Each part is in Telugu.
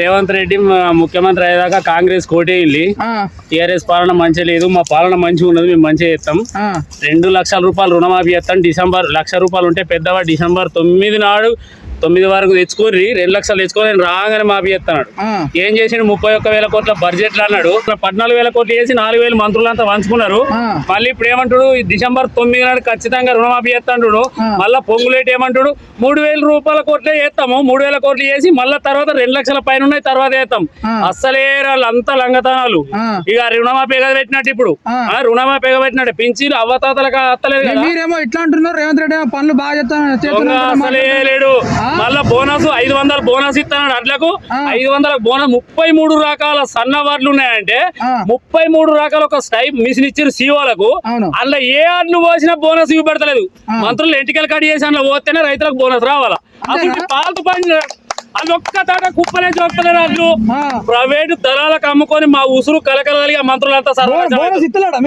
రేవంత్ రెడ్డి ముఖ్యమంత్రి అయ్యేదాకా కాంగ్రెస్ కోటేయండి టీఆర్ఎస్ పాలన మంచిగా లేదు మా పాలన మంచిగా ఉన్నది మేము మంచిగా చేస్తాం. రెండు లక్షల రూపాయలు రుణమాఫీ చేస్తాం. డిసెంబర్ లక్ష రూపాయలు ఉంటే పెద్దవా డిసెంబర్ తొమ్మిది నాడు తొమ్మిది వరకు తెచ్చుకొని రెండు లక్షలు తెచ్చుకొని నేను రాగానే మాఫీ చేస్తున్నాడు. ఏం చేసిండు? ముప్పై ఒక్క వేల కోట్ల బడ్జెట్లు అన్నాడు. పద్నాలుగు వేల కోట్లు చేసి నాలుగు వేలు మంత్రులంతా పంచుకున్నారు. ఆ. మళ్ళీ ఇప్పుడు ఏమంటాడు? ఈ డిసెంబర్ తొమ్మిది నాడు ఖచ్చితంగా రుణమాఫీ చేస్తాడు. మళ్ళా పొంగులేటి ఏమంటాడు? మూడు వేల రూపాయల కోట్లే చేస్తాము మూడు వేల కోట్లు చేసి మళ్ళా తర్వాత రెండు లక్షల పైన ఉన్నాయి తర్వాత చేస్తాం. అస్సలే వాళ్ళంతా లంగతనాలు. ఆ. ఇక రుణమాఫీ ఎగబెట్టినట్టు ఇప్పుడు. రుణమాఫీ ఎగబెట్టినట్టు పింఛీలు అవ్వతాతలకు అత్తలేదు మీరేమో ఇట్లా అంటున్నారు రేవంత్ రెడ్డి పనులు బాగా చేస్తున్నారు అసలే లేడు? మళ్ళా బోనస్ ఐదు వందల బోనస్ ఇస్తున్నాడు అట్లకు. ఐదు వందల బోనస్ ముప్పై మూడు రకాల సన్న వడ్లు ఉన్నాయంటే. ముప్పై మూడు రకాల ఒక స్టైప్ మిషన్ ఇచ్చిన సీఓలకు అందులో ఏ ఆడ్లు పోసినా బోనస్ ఇవ్వబడతలేదు. మంత్రులు ఎంటికలు కట్ చేసి అందులో పోతేనే రైతులకు బోనస్ రావాలా అసలు పాలతు పని అది ఒక్క తాట కుప్పలే అట్లు ఆ. ప్రైవేటు దళాలకు అమ్ముకొని మా ఉసురు కలకలగా మంత్రులంతా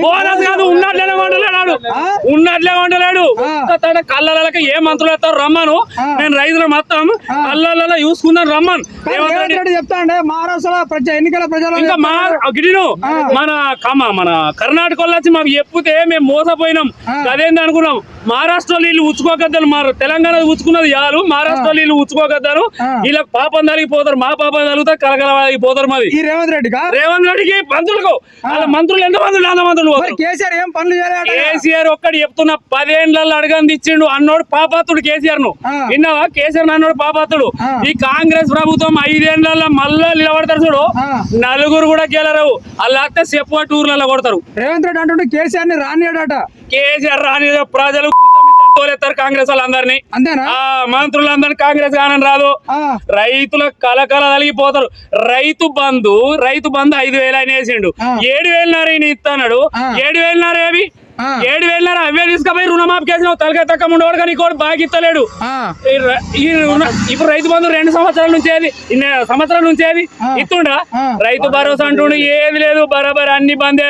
బోనస్ కాదు ఉన్నట్లే వండలేడు ఆ? ఉన్నట్లే వండలేడు ఆ. తన కళ్ళకి ఏ మంత్రులు వస్తారు రమ్మను. నేను రైతులు మొత్తం. కళ్ళల్లో చూసుకుందాం రమ్మన్ ప్రజ ఎన్నికల ప్రజలు ఇంకా మా. మన కమ మన కర్ణాటక వాళ్ళు వచ్చి మాకు చెప్తే మేము మోసపోయినాం. అదేంది అనుకున్నాం మహారాష్ట్ర నీళ్ళు ఉచ్చుకోకద్దాలు మా తెలంగాణ ఉచ్చుకున్నది చాలు మహారాష్ట్ర నీళ్ళు ఉచ్చుకోకద్దారు ఆ. వీళ్ళకి పాపం తలిగిపోతారు మా పాపం తలుగుతారు కలకలగిపోతారు మాది ఈ రేవంత్ రెడ్డిగా రేవంత్ రెడ్డికి మంత్రులకు. వాళ్ళ మంత్రులు ఎంత మంది అంత మంత్రులు మరి పోతారు. కేసీఆర్ ఏం పనులు కేసీఆర్ ఒక్కడు చెప్తున్న పదేండ్లలో అడగంది ఇచ్చిండు అన్నోడు పాపాతుడు కేసీఆర్ను. విన్నావా? కేసీఆర్ అన్నోడు పాపాతుడు. ఈ కాంగ్రెస్ ప్రభుత్వం ఐదేండ్లలో మళ్ళా నిలబడతారు చూడు. నలుగురు కూడా గెలరు అలా అత్తే చెప్పు టూర్లలో కొడతారు. రేవంత్ రెడ్డి అంటుంటే కేసీఆర్ని రానియాడట. కేసీఆర్ రాని ప్రజలు తోలేస్తారు కాంగ్రెస్ వాళ్ళందరినీ. మంత్రులందరినీ కాంగ్రెస్ కానని రాదు. రైతుల కలకల కలిగిపోతారు రైతు బంధు రైతు బంధు ఐదు వేలు ఆయన వేసిండు. ఏడు వేలున్నర ఈయన ఇస్తాడు. ఏడు వేలున్నర ఏవి. ఏడు వేలున్నర అవే తీసుకుపోయి రుణమాఫీ కేసిన తలకాయ తక్క ఉండేవాడు కానీ ఇంకోటి బాగా ఇస్తలేడు ఇప్పుడు రైతు బంధు రెండు సంవత్సరాల నుంచి ఏది? ఇన్ని సంవత్సరాల నుంచి ఏది. ఇస్తుండా. రైతు భరోసా అంటుండు. ఏది లేదు. బరాబర్ అన్ని బందే.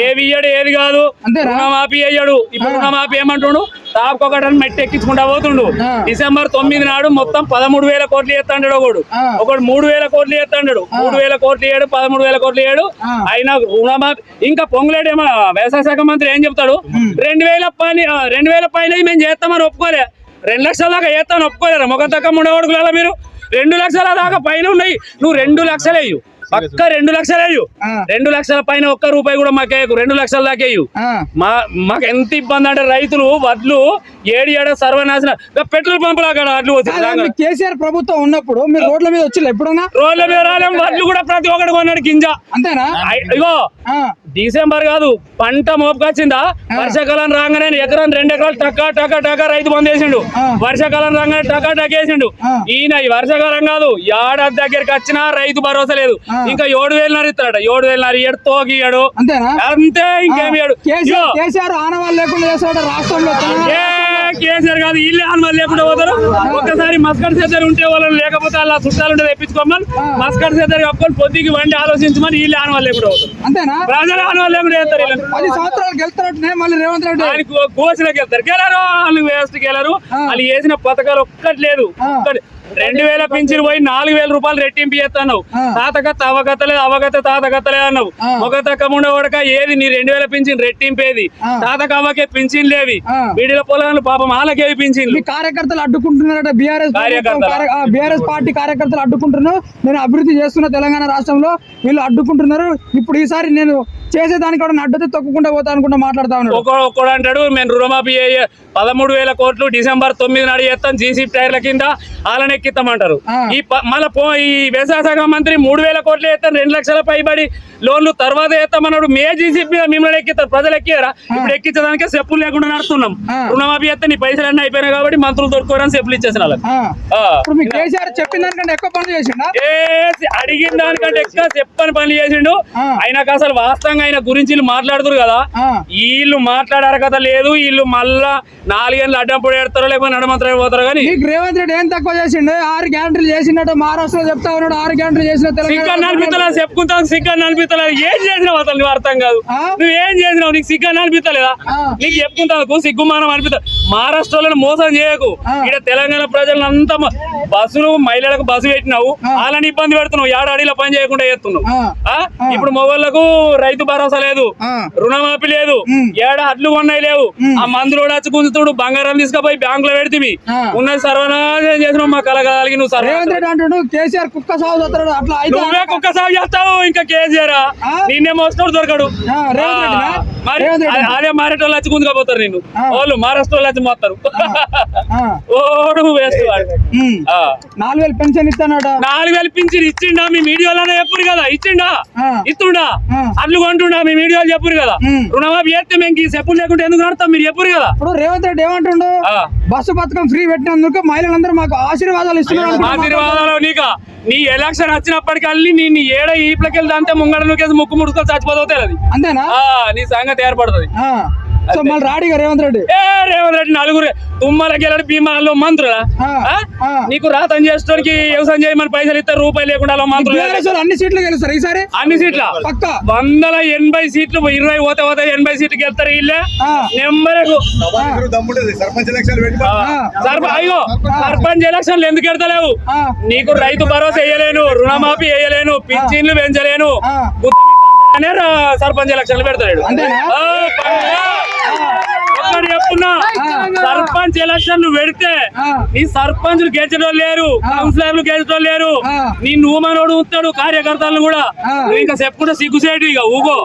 ఏవి ఇయ్యడు ఏది కాదు? రుణమాఫీ అయ్యాడు. ఇప్పుడు. రుణమాఫీ ఏమంటుండు? తాపుకొకటని మెట్టి ఎక్కించుకుంటా పోతుండు. డిసెంబర్ తొమ్మిది నాడు మొత్తం పదమూడు వేల కోట్లు చేస్తాడు ఒకడు. ఒకడు మూడు వేల కోట్లు చేస్తాడు మూడు వేల కోట్లు ఇయ్యాడు పదమూడు వేల కోట్లు ఇయ్యాడు. ఆ. అయినా రుణమాఫీ ఇంకా పొంగులేడు ఏమో వ్యవసాయ శాఖ మంత్రి ఏం చెప్తాడు? రెండు వేల పని రెండు వేల పైన మేము చేస్తామని ఒప్పుకోలే. రెండు లక్షల దాకా చేస్తామని ఒప్పుకోలేరు? మొగ తక్క ఉండేవాడుకులా మీరు? రెండు లక్షల దాకా పైన ఉన్నాయి. నువ్వు రెండు లక్షలు పక్క రెండు లక్షలు. రెండు లక్షల పైన ఒక్క రూపాయి కూడా మాకేయకు రెండు లక్షల దాకా మా మాకు ఎంత ఇబ్బంది అంటే రైతులు వడ్లు ఏడు ఏడో సర్వనాశనం. పెట్రోల్ పంపులు అక్కడ వడ్లు కేసీఆర్ ప్రభుత్వం ఉన్నప్పుడు మీరు రోడ్ల మీద వచ్చి ఎప్పుడన్నా? రోడ్ల మీద రాలేం వడ్లు కూడా ప్రతి ఒక్కడు కొన్నాడు గింజ. అంతేనా? ఇగో డిసెంబర్ కాదు పంట మోపుకొచ్చిందా వర్షాకాలం రాగానే ఎకరం రెండు ఎకరాలు టకా టకా టకా రైతు ఆ. వర్షాకాలం రాగానే టకా టకా వేసిండు. ఆ. ఈయన ఈ వర్షాకాలం కాదు ఏడాది దగ్గరికి వచ్చినా రైతు భరోసా లేదు. ఇంకా ఏడు వేలున్నర ఇస్తాడు ఏడు వేలున్నర ఇయ్యడు. తోగియ్యాడు అంతేనా? అంతే ఇంకేమి ఇయ్యడు. ఇగో, కేసీఆర్ ఆనవాళ్ళు లేకుండా చేస్తాడు రాష్ట్రంలో కేసీఆర్ కాదు ఇల్లు అనుమతి లేకుండా పోతారు. ఒక్కసారి మస్కర్ సేదర్ ఉంటే వాళ్ళని లేకపోతే అలా చుట్టాలు ఉంటే తెప్పించుకోమని ఆ. మస్కర్ సేదర్ కప్పుకొని పొద్దుకి వండి ఆలోచించమని ఇల్లు అనుమతి లేకుండా పోతారు. అంతేనా? ప్రజలు అనుమతి లేకుండా చేస్తారు గెలుతున్నట్టునే మళ్ళీ రేవంత్ రెడ్డి ఆయన కోసిలోకి వెళ్తారు గెలరు వాళ్ళు వేస్ట్ గెలరు. వాళ్ళు వేసిన పథకాలు ఒక్కటి లేదు. ఒక్కటి రెండు వేల పింఛన్ పోయి నాలుగు వేల రూపాయలు రెట్టింపు చేస్తున్నావు ఆ. తాతకత్త అవగతలేదు అవగత తాతకత్తలే అన్నావు ఆ. ఒక తక్కముండ వడక ఏది నీ రెండు వేల పింఛన్ రెట్టింపేది. తాతకు అవ్వకే పింఛన్ లేవి ఆ. వీడిల పొలాలు పాపం వాళ్ళకేవి పింఛన్లు మీ కార్యకర్తలు అడ్డుకుంటున్నారట బీఆర్ఎస్? బీఆర్ఎస్ పార్టీ కార్యకర్తలు అడ్డుకుంటున్నారు నేను అభివృద్ధి చేస్తున్న తెలంగాణ రాష్ట్రంలో వీళ్ళు అడ్డుకుంటున్నారు ఇప్పుడు ఈసారి నేను చేసేదానికి కూడా అడ్డుతో తొక్కకుండా పోతా అనుకుంటా మాట్లాడుతా ఉన్నాడు. ఒక్కడు అంటాడు మేము రుణమాఫీ అయ్యే పదమూడు వేల కోట్లు డిసెంబర్ తొమ్మిది నాడు చేస్తాం జీసీ టైర్ల కింద వాళ్ళని ఎక్కిస్తామంటారు. ఆ. ఈ మళ్ళా ఈ వ్యవసాయ శాఖ మంత్రి మూడు వేల కోట్లు వేస్తాం రెండు లక్షల పైబడి లోన్లు తర్వాత వేస్తామన్నాడు మే జీసీ మిమ్మల్ని ఎక్కిస్తారు ప్రజలు ఎక్కారా ఇప్పుడు ఎక్కించడానికే చెప్పులు లేకుండా నడుస్తున్నాం. రుణమాఫీ చేస్తే నీ పైసలు అన్నీ అయిపోయినాయి కాబట్టి మంత్రులు దొరుకుకోరని చెప్పులు ఇచ్చేసిన చెప్పిన దానికంటే ఎక్కువ పనులు చేసిండా? అడిగిన దానికంటే ఎక్కువ చెప్పని పనులు చేసిండు. ఆయనకు అసలు వాస్తవంగా నిజంగా ఆయన గురించి మాట్లాడుతురు కదా. వీళ్ళు మాట్లాడారు కదా లేదు వీళ్ళు మళ్ళా నాలుగేళ్ళు అడ్డం పొడి పెడతారో లేకపోతే నడమంతరం పోతారో కానీ రేవంత్ రెడ్డి ఏం తక్కువ చేసిండు? ఆరు గ్యారంటీలు చేసినట్టు మహారాష్ట్రలో చెప్తా ఉన్నాడు ఆరు గ్యారంటీలు చేసిన సిగ్గర్ నడిపిస్తలేదు చెప్పుకుంటాను సిగ్గర్ నడిపిస్తలేదు ఏం చేసినావు అసలు నువ్వు అర్థం కాదు? నువ్వు ఏం చేసినావు? నీకు సిగ్గర్ నడిపిస్తలేదా. నీకు చెప్పుకుంటాను సిగ్గుమానం అనిపిస్తా మహారాష్ట్రలో మోసం చేయకు. ఇక్కడ తెలంగాణ ప్రజలను అంతా బస్సులు మహిళలకు బస్సు పెట్టినావు. వాళ్ళని ఇబ్బంది పెడుతున్నావు. ఏడాడిలో పని చేయకుండా చేస్తున్నావు? ఇప్పుడు మొగోళ్ళకు రైతు భరోసా లేదు. రుణమాఫీ లేదు. ఏడ అడ్లు ఉన్నాయి లేవు. ఆ మందులు వచ్చి గుంజుతుడు. బంగారం తీసుకుపోయి బ్యాంక్లో పెడితే. ఉన్నది సర్వనాశనం చేసినావు మా కలగాలిగి నువ్వు సర్వ రేవంత్ రెడ్డి అంటుండు కేసీఆర్ కుక్క సాగు నువ్వే కుక్క సాగు చేస్తావు ఇంకా కేసీఆర్? నిన్నే మోస్తాడు దొరకడు. మరి. అదే- మారేటోళ్ళు వచ్చి గుంజుకపోతారు నిన్ను. ఆ. వాళ్ళు మహారాష్ట్ర వాళ్ళు మోస్తారు. ఓడు వేస్ట్. నాలుగు వేలు పెన్షన్ ఇస్తానట. నాలుగు వేలు పింఛన్ ఇచ్చిండా? మీ వీడియోలోనే చెప్పురు కదా. ఇచ్చిండా. ఇస్తుండా? ఆ. అడ్లు కొంటుండా? మీ వీడియోలు చెప్పురు కదా. రుణమాఫీ చేస్తే మేము చెప్పులు లేకుంటే ఎందుకు నడతాం మీరు చెప్పురు కదా. ఇప్పుడు రేవంత్ రెడ్డి ఏమంటుండు. బస్సు పథకం ఫ్రీ పెట్టినందుకు మహిళలందరూ మాకు ఆశీర్వాదాలు ఇస్తున్నారు. ఆశీర్వాదాలు నీక? నీ ఎలక్షన్ వచ్చినప్పటికల్లి నీ నీ ఏడ ఈపులకెళ్తా అంటే ముంగడ నువ్వేసి ముక్కు ముడుచుకొని చచ్చిపోతావు అది. అంతేనా? నీ సంగతి ఏర్పడుతుంది. సో మళ్ళీ రాడిగా రేవంత్ రెడ్డి. ఏ రేవంత్ రెడ్డి నలుగురు తుమ్మల గెలడు భీమాలో మంత్రులా. నీకు రాతం చేసేటోడికి వ్యవసాయం చేయమని పైసలు ఇస్తే రూపాయి లేకుండా మంత్రులు అన్ని సీట్లు గెలుస్తారు ఈసారి. అన్ని సీట్ల? పక్క. వందల ఎనభై సీట్లు ఇరవై పోతే పోతే ఎనభై సీట్లు గెలుస్తారు వీళ్ళే. సర్ప అయ్యో సర్పంచ్ ఎలక్షన్లు ఎందుకు ఎడతలేవు. నీకు రైతు భరోసా వేయలేను రుణమాఫీ వేయలేను పింఛన్లు పెంచలేను. సర్పంచ్ ఎలక్షన్లు పెడతాడు అంతేనా? ఆ, పర్లే. ఒక్కటి చెప్తున్నా సర్పంచ్ ఎలక్షన్లు పెడితే. నీ సర్పంచ్లు గెలిచడం లేరు కౌన్సిలర్లు గెలిచడం లేరు. నీ నువ్వు మనోడు ఉంటాడు కార్యకర్తలను కూడా. ఇంకా చెప్పుకుంటే సిగ్గుసేటు ఇక ఊగో.